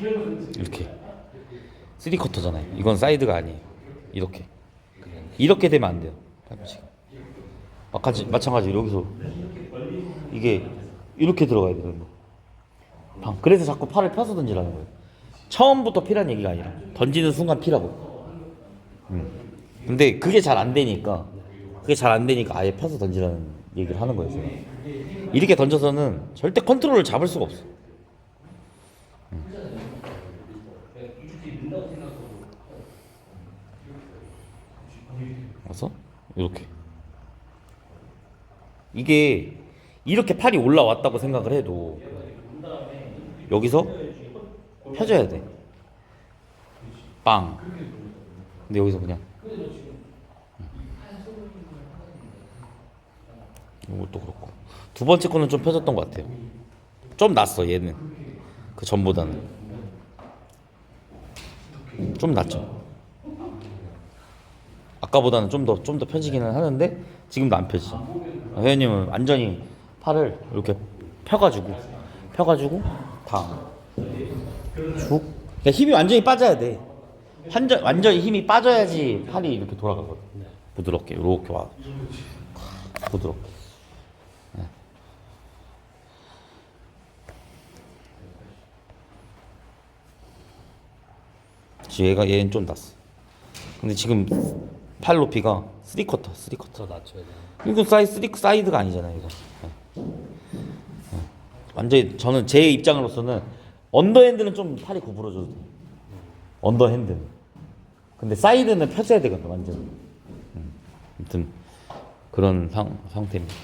펴는 이렇게. 3쿼터잖아요. 이건 사이드가 아니에요. 이렇게. 이렇게 되면 안 돼요. 마찬가지, 마찬가지로 여기서 이게 이렇게 들어가야 되는 거. 방. 그래서 자꾸 팔을 펴서 던지라는 거예요. 처음부터 피란 얘기가 아니라 던지는 순간 피라고. 음. 근데 그게 잘 안 되니까 그게 잘 안 되니까 아예 펴서 던지라는 얘기를 하는 거예요 제가. 이렇게 던져서는 절대 컨트롤을 잡을 수가 없어 와서 이렇게 이게 이렇게 팔이 올라왔다고 생각을 해도 여기서 펴져야 돼. 빵. 근데 여기서 그냥 이것도 그렇고 두 번째 거는 좀 펴졌던 것 같아요. 좀 낫어 얘는 그 전보다는 좀 낫죠. 아까보다는 좀 더 좀 더 펴지기는 하는데 지금도 안 펴지. 회원님은 완전히 팔을 이렇게 펴가지고 펴가지고 다쭉 그러니까 힘이 완전히 빠져야 돼. 완전 완전히 힘이 빠져야지 팔이 이렇게 돌아가거든. 부드럽게 이렇게 와 부드럽게. 네. 지금 얘가 얘는 좀 낫어. 근데 지금 팔 높이가 3쿼터, 3쿼터. 더 낮춰야 돼. 이거 사이 쓰리 사이드가 아니잖아요, 이거. 네. 네. 완전히 저는 제 입장으로서는 언더핸드는 좀 팔이 구부러져도 돼. 언더핸드는. 근데 사이드는 펴져야 되거든, 완전. 음. 아무튼 그런 상 상태입니다.